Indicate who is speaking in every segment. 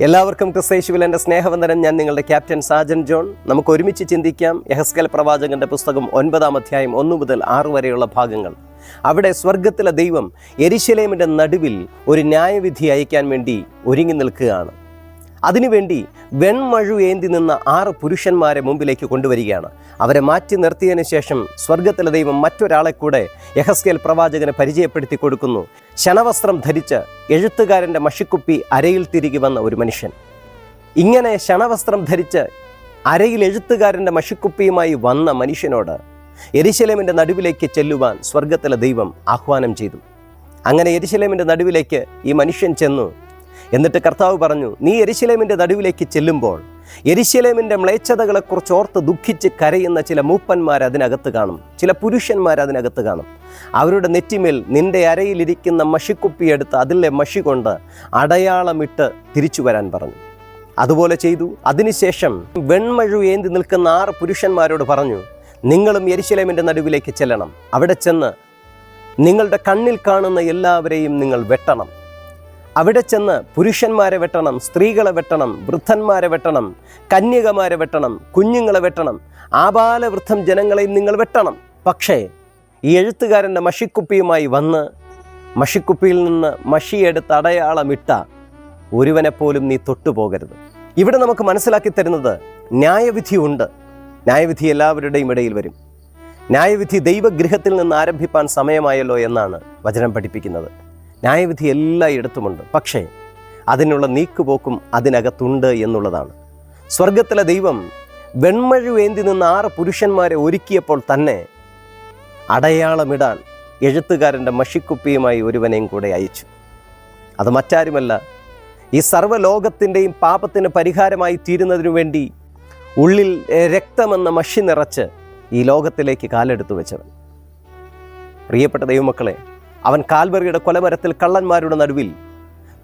Speaker 1: എല്ലാവർക്കും ക്രിസ്തേശുവിൽ എന്റെ സ്നേഹവന്ദനം. ഞാൻ നിങ്ങളുടെ ക്യാപ്റ്റൻ സാജൻ ജോൺ. നമുക്ക് ഒരുമിച്ച് ചിന്തിക്കാം യഹസ്കൽ പ്രവാചകന്റെ പുസ്തകം ഒൻപതാം അധ്യായം ഒന്നു മുതൽ ആറ് വരെയുള്ള ഭാഗങ്ങൾ. അവിടെ സ്വർഗത്തിലെ ദൈവം എരിശലേമിന്റെ നടുവിൽ ഒരു ന്യായവിധി അയക്കാൻ വേണ്ടി ഒരുങ്ങി നിൽക്കുകയാണ്. അതിനുവേണ്ടി വെൺമഴു ഏന്തി നിന്ന ആറ് പുരുഷന്മാരെ മുമ്പിലേക്ക് കൊണ്ടുവരികയാണ്. അവരെ മാറ്റി നിർത്തിയതിനു ശേഷം സ്വർഗത്തിലെ ദൈവം മറ്റൊരാളെ കൂടെ യഹസ്കേൽ പ്രവാചകന് പരിചയപ്പെടുത്തി കൊടുക്കുന്നു. ശണവസ്ത്രം ധരിച്ച് എഴുത്തുകാരന്റെ മഷിക്കുപ്പി അരയിൽ തിരികെ വന്ന ഒരു മനുഷ്യൻ. ഇങ്ങനെ ശണവസ്ത്രം ധരിച്ച് അരയിൽ എഴുത്തുകാരന്റെ മഷിക്കുപ്പിയുമായി വന്ന മനുഷ്യനോട് എരിശലേമിന്റെ നടുവിലേക്ക് ചെല്ലുവാൻ സ്വർഗത്തിലെ ദൈവം ആഹ്വാനം ചെയ്തു. അങ്ങനെ എരിശലേമിന്റെ നടുവിലേക്ക് ഈ മനുഷ്യൻ ചെന്നു. എന്നിട്ട് കർത്താവ് പറഞ്ഞു നീ എരിശിലേമിന്റെ നടുവിലേക്ക് ചെല്ലുമ്പോൾ എരിശിലേമിന്റെ മ്ലേച്ഛതകളെക്കുറിച്ച് ഓർത്ത് ദുഃഖിച്ച് കരയുന്ന ചില മൂപ്പന്മാർ അതിനകത്ത് കാണും. ചില പുരുഷന്മാർ അതിനകത്ത് കാണും. അവരുടെ നെറ്റിമേൽ നിന്റെ അരയിലിരിക്കുന്ന മഷിക്കുപ്പിയെടുത്ത് അതിലെ മഷി കൊണ്ട് അടയാളമിട്ട് തിരിച്ചു വരാൻ പറഞ്ഞു. അതുപോലെ ചെയ്തു. അതിനുശേഷം വെൺമഴു ഏന്തി നിൽക്കുന്ന ആറ് പുരുഷന്മാരോട് പറഞ്ഞു നിങ്ങളും എരിശിലേമിന്റെ നടുവിലേക്ക് ചെല്ലണം. അവിടെ ചെന്ന് നിങ്ങളുടെ കണ്ണിൽ കാണുന്ന എല്ലാവരെയും നിങ്ങൾ വെട്ടണം. അവിടെ ചെന്ന് പുരുഷന്മാരെ വെട്ടണം സ്ത്രീകളെ വെട്ടണം വൃദ്ധന്മാരെ വെട്ടണം കന്യകമാരെ വെട്ടണം കുഞ്ഞുങ്ങളെ വെട്ടണം ആബാലവൃദ്ധം ജനങ്ങളെയും നിങ്ങൾ വെട്ടണം. പക്ഷേ ഈ എഴുത്തുകാരന്റെ മഷിക്കുപ്പിയുമായി വന്ന് മഷിക്കുപ്പിയിൽ നിന്ന് മഷിയെടുത്ത് അടയാളമിട്ട ഒരുവനെപ്പോലും നീ തൊട്ടുപോകരുത്. ഇവിടെ നമുക്ക് മനസ്സിലാക്കി തരുന്നത് ന്യായവിധിയുണ്ട് ന്യായവിധി എല്ലാവരുടെയും ഇടയിൽ വരും. ന്യായവിധി ദൈവഗൃഹത്തിൽ നിന്ന് ആരംഭിപ്പാൻ സമയമായല്ലോ എന്നാണ് വചനം പഠിപ്പിക്കുന്നത്. ന്യായവിധി എല്ലായിടത്തുമുണ്ട് പക്ഷേ അതിനുള്ള നീക്കുപോക്കും അതിനകത്തുണ്ട് എന്നുള്ളതാണ്. സ്വർഗത്തിലെ ദൈവം വെൺമഴുവേന്തി നിന്ന് ആറ് പുരുഷന്മാരെ ഒരുക്കിയപ്പോൾ തന്നെ അടയാളമിടാൻ എഴുത്തുകാരന്റെ മഷിക്കുപ്പിയുമായി ഒരുവനെയും കൂടെ അയച്ചു. അത് മറ്റാരുമല്ല ഈ സർവലോകത്തിന്റെയും പാപത്തിന് പരിഹാരമായി തീരുന്നതിനു വേണ്ടി ഉള്ളിൽ രക്തമെന്ന മഷി നിറച്ച് ഈ ലോകത്തിലേക്ക് കാലെടുത്തു വെച്ചവൻ. പ്രിയപ്പെട്ട ദൈവമക്കളെ അവൻ കാൽവറിയുടെ കൊലമരത്തിൽ കള്ളന്മാരുടെ നടുവിൽ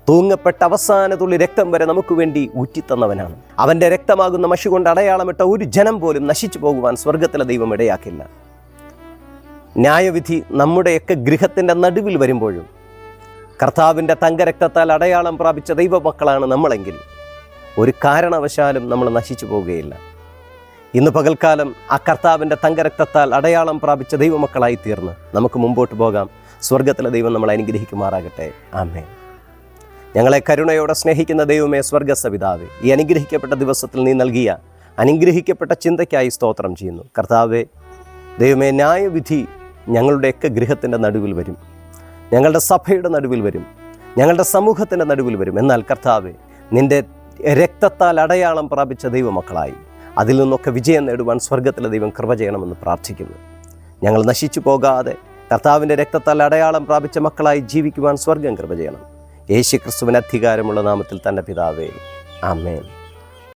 Speaker 1: തൂങ്ങപ്പെട്ട അവസാന തുള്ളി രക്തം വരെ നമുക്ക് വേണ്ടി ഊറ്റിത്തന്നവനാണ്. അവന്റെ രക്തമാകുന്ന മഷി കൊണ്ട് അടയാളമിട്ട ഒരു ജനം പോലും നശിച്ചു പോകുവാൻ സ്വർഗത്തിലെ ദൈവം ഇടയാക്കില്ല. ന്യായവിധി നമ്മുടെയൊക്കെ ഗൃഹത്തിന്റെ നടുവിൽ വരുമ്പോഴും കർത്താവിന്റെ തങ്കരക്തത്താൽ അടയാളം പ്രാപിച്ച ദൈവമക്കളാണ് നമ്മളെങ്കിൽ ഒരു കാരണവശാലും നമ്മൾ നശിച്ചു പോവുകയില്ല. ഇന്ന് പകൽക്കാലം ആ കർത്താവിന്റെ തങ്കരക്തത്താൽ അടയാളം പ്രാപിച്ച ദൈവമക്കളായി തീർന്ന് നമുക്ക് മുമ്പോട്ട് പോകാം. സ്വർഗത്തിലെ ദൈവം നമ്മളെ അനുഗ്രഹിക്കുമാറാകട്ടെ. ആമേ ഞങ്ങളെ കരുണയോടെ സ്നേഹിക്കുന്ന ദൈവമേ സ്വർഗസവിതാവ് ഈ അനുഗ്രഹിക്കപ്പെട്ട ദിവസത്തിൽ നീ നൽകിയ അനുഗ്രഹിക്കപ്പെട്ട ചിന്തയ്ക്കായി സ്തോത്രം ചെയ്യുന്നു. കർത്താവേ ദൈവമേ ന്യായവിധി ഞങ്ങളുടെയൊക്കെ ഗൃഹത്തിന്റെ നടുവിൽ വരും. ഞങ്ങളുടെ സഭയുടെ നടുവിൽ വരും. ഞങ്ങളുടെ സമൂഹത്തിന്റെ നടുവിൽ വരും. എന്നാൽ കർത്താവെ നിന്റെ രക്തത്താൽ അടയാളം പ്രാപിച്ച ദൈവമക്കളായി. അതിൽ നിന്നൊക്കെ വിജയം നേടുവാൻ സ്വർഗത്തിലെ ദൈവം കൃപ ചെയ്യണമെന്ന് പ്രാർത്ഥിക്കുന്നു. ഞങ്ങൾ നശിച്ചു പോകാതെ കർത്താവിന്റെ രക്തത്താൽ അടയാളം പ്രാപിച്ച മക്കളായി ജീവിക്കുവാൻ സ്വർഗം കൃപ ചെയ്യണം. യേശു ക്രിസ്തുവിന് അധികാരമുള്ള നാമത്തിൽ തന്നെ പിതാവേ ആമേൻ.